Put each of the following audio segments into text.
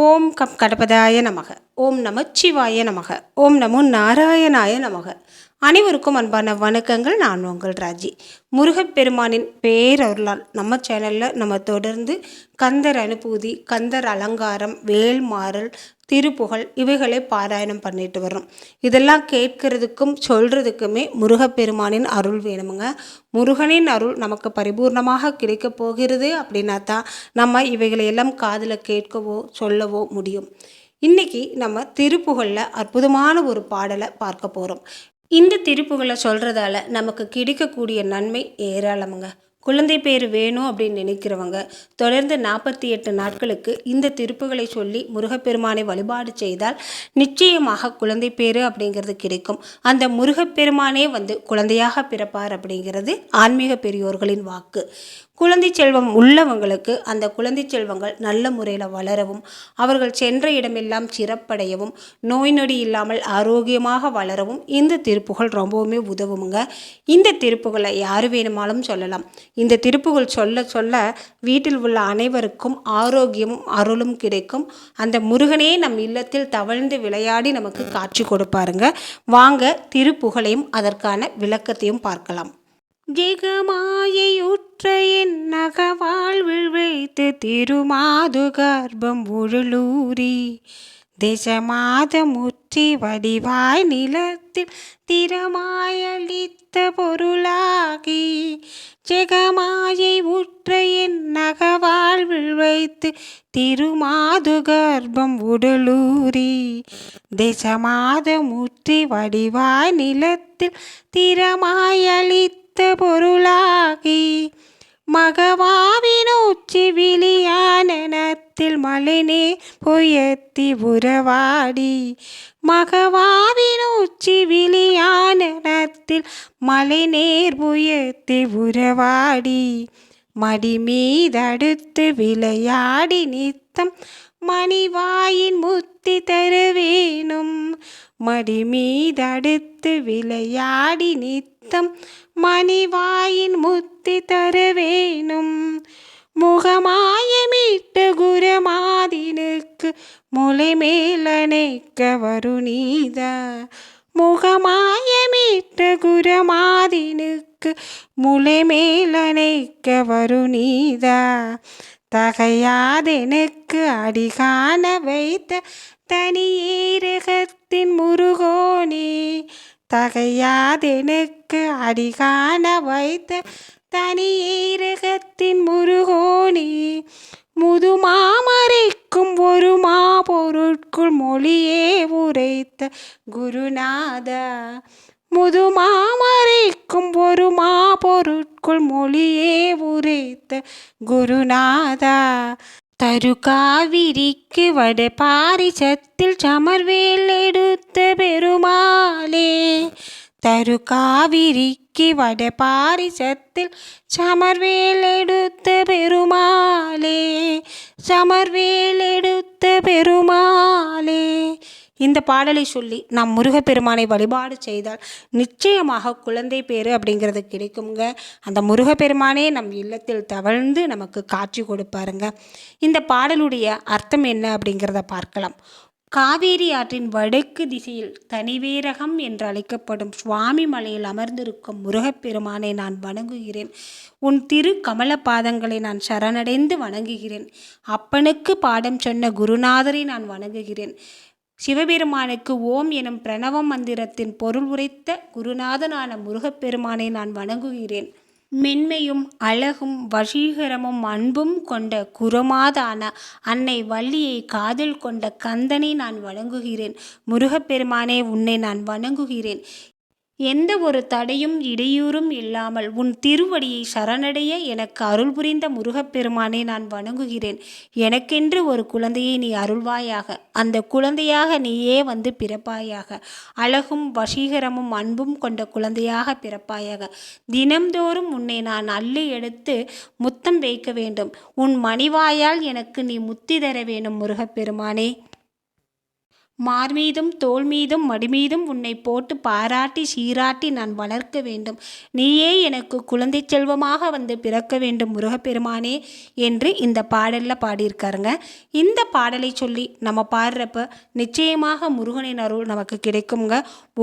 ஓம் come கடபதாய நமக. ஓம் நமச்சிவாய நமக. ஓம் நமோ நாராயணாய நமக. அனைவருக்கும் அன்பான வணக்கங்கள். நான் உங்கள் ராஜி. முருகப்பெருமானின் பேரருளால் நம்ம சேனலில் நம்ம தொடர்ந்து கந்தர் அனுபூதி கந்தர் அலங்காரம் வேல்மாறல் திருப்புகழ் இவைகளை பாராயணம் பண்ணிட்டு வர்றோம். இதெல்லாம் கேட்கறதுக்கும் சொல்கிறதுக்குமே முருகப்பெருமானின் அருள் வேணுமுங்க. முருகனின் அருள் நமக்கு பரிபூர்ணமாக கிடைக்க போகிறது அப்படின்னா தான் நம்ம இவைகளை எல்லாம் காதில் கேட்கவோ சொல்லவோ முடியும். இன்னைக்கு நம்ம திருப்புகழில் அற்புதமான ஒரு பாடலை பார்க்க போகிறோம் இந்த திருப்புகளை சொல்கிறதால நமக்கு கிடைக்கக்கூடிய நன்மை ஏராளமுங்க. குழந்தை பேர் வேணும் அப்படின்னு நினைக்கிறவங்க தொடர்ந்து நாற்பத்தி எட்டு நாட்களுக்கு இந்த திருப்புகளை சொல்லி முருகப்பெருமானை வழிபாடு செய்தால் நிச்சயமாக குழந்தை பேர் அப்படிங்கிறது கிடைக்கும். அந்த முருகப்பெருமானே வந்து குழந்தையாக பிறப்பார் அப்படிங்கிறது ஆன்மீக பெரியோர்களின் வாக்கு. குழந்தை செல்வம் உள்ளவங்களுக்கு அந்த குழந்தை செல்வங்கள் நல்ல முறையில் வளரவும் அவர்கள் சென்ற இடமெல்லாம் சிறப்படையவும் நோய் நொடி இல்லாமல் ஆரோக்கியமாக வளரவும் இந்த திருப்புகள் ரொம்பவுமே உதவுங்க இந்த திருப்புகளை யார் வேணுமாலும் சொல்லலாம். இந்த திருப்புகள் சொல்ல சொல்ல வீட்டில் உள்ள அனைவருக்கும் ஆரோக்கியமும் அருளும் கிடைக்கும். அந்த முருகனே நம் இல்லத்தில் தவழ்ந்து விளையாடி நமக்கு காட்சி கொடுப்பாருங்க. வாங்க திருப்புகளையும் அதற்கான விளக்கத்தையும் பார்க்கலாம். ஜெகமாயுற்ற என் நகவாழ்வில் வைத்து திருமாது கர்ப்பம் உழலூரி தேசமாத முற்றி வடிவாய் நிலத்தில் திறமாயளித்த பொருளாகி ஜெகமாயை உற்ற என் நகவாழ்வில் வைத்து திருமாது கர்ப்பம் உடலூரி தேசமாத முற்றி வடிவாய் நிலத்தில் திறமாயளித்த பொருளாகி மகவாவின் உச்சி மனத்தில் மலைனே பொயத்தி உறவாடி. மகவாவின் உச்சி விழியானத்தில் மலை நேர் புயத்தி உறவாடி. மடி மீதடுத்து விளையாடி நித்தம் மணிவாயின் முத்தி தருவேனும். மடி மீதடுத்து விளையாடி நித்தம் மணிவாயின் முத்தி தருவேனும். முகமாயமிட்டு குரமாதினுக்கு முளை மேலணைக்க வருநீத. முகமாயமிட்டு குரமாதினுக்கு முளை மேலணைக்க வருநீதா. தகையாதெனக்கு அடிகாண வைத்த தனியேரகத்தின் முருகோனே. தகையாதெனக்கு அடிகாண வைத்த தனியேரகத்தின் முருகோனே முதுமாமரைக்கும் ஒரு மா பொருட்குள் மொழியே உரைத்த குருநாதா. முதுமாமரைக்கும் ஒரு மா பொருட்குள் மொழியே உரைத்த குருநாதா. தருகாவிரிக்கு வட பாரிசத்தில் சமர்வேல் எடுத்த பெருமாளே தருகாவிரிக்கு காவிரிக்கு வட பாரிசத்தில் சமர்வேல் எடுத்த பெருமாளே சமர்வேல் எடுத்த பெருமாளே. இந்த பாடலை சொல்லி நாம் முருகப்பெருமானை வழிபாடு செய்தால் நிச்சயமாக குழந்தை பேர் அப்படிங்கிறது கிடைக்குங்க அந்த முருகப்பெருமானே நம் இல்லத்தில் தவழ்ந்து நமக்கு காட்சி கொடுப்பாருங்க. இந்த பாடலுடைய அர்த்தம் என்ன அப்படிங்கிறத பார்க்கலாம். காவேரி ஆற்றின் வடக்கு திசையில் தனிவேரகம் என்று அழைக்கப்படும் சுவாமி மலையில் அமர்ந்திருக்கும் முருகப்பெருமானை நான் வணங்குகிறேன். உன் திரு கமல பாதங்களை நான் சரணடைந்து வணங்குகிறேன். அப்பனுக்கு பாடம் சொன்ன குருநாதரை நான் வணங்குகிறேன். சிவபெருமானுக்கு ஓம் எனும் பிரணவ மந்திரத்தின் பொருள் உரைத்த குருநாதனான முருகப்பெருமானை நான் வணங்குகிறேன். மென்மையும் அழகும் வசீகரமும் அன்பும் கொண்ட குரமாதான அன்னை வள்ளியை காதில் கொண்ட கந்தனை நான் வணங்குகிறேன். முருகப்பெருமானே உன்னை நான் வணங்குகிறேன். எந்த ஒரு தடையும் இடையூறும் இல்லாமல் உன் திருவடியை சரணடைய எனக்கு அருள் புரிந்த முருகப்பெருமானை நான் வணங்குகிறேன். எனக்கென்று ஒரு குழந்தையை நீ அருள்வாயாக. அந்த குழந்தையாக நீயே வந்து பிறப்பாயாக. அழகும் வசீகரமும் அன்பும் கொண்ட குழந்தையாக பிறப்பாயாக. தினம்தோறும் உன்னை நான் அள்ளி எடுத்து முத்தம் வைக்க வேண்டும். உன் மணிவாயால் எனக்கு நீ முத்தி தர வேணும் முருகப்பெருமானே. மார் மீதும் தோள் மீதும் மடிமீதும் உன்னை போட்டு பாராட்டி சீராட்டி நான் வளர்க்க வேண்டும். நீயே எனக்கு குழந்தை செல்வமாக வந்து பிறக்க வேண்டும் முருகப்பெருமானே என்று இந்த பாடலில் பாடியிருக்காருங்க. இந்த பாடலை சொல்லி நம்ம பாடுறப்ப நிச்சயமாக முருகனின் அருள் நமக்கு கிடைக்குங்க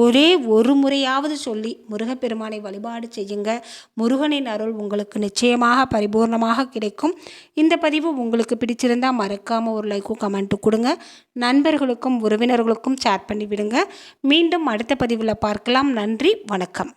ஒரே ஒரு முறையாவது சொல்லி முருகப்பெருமானை வழிபாடு செய்யுங்க. முருகனின் அருள் உங்களுக்கு நிச்சயமாக பரிபூர்ணமாக கிடைக்கும். இந்த பதிவு உங்களுக்கு பிடிச்சிருந்தா மறக்காமல் ஒரு லைக்கும் கமெண்ட்டு கொடுங்க. நண்பர்களுக்கும் உறவினர்களுக்கும் ஷேர் பண்ணி விடுங்க மீண்டும் அடுத்த பதிவில் பார்க்கலாம். நன்றி வணக்கம்.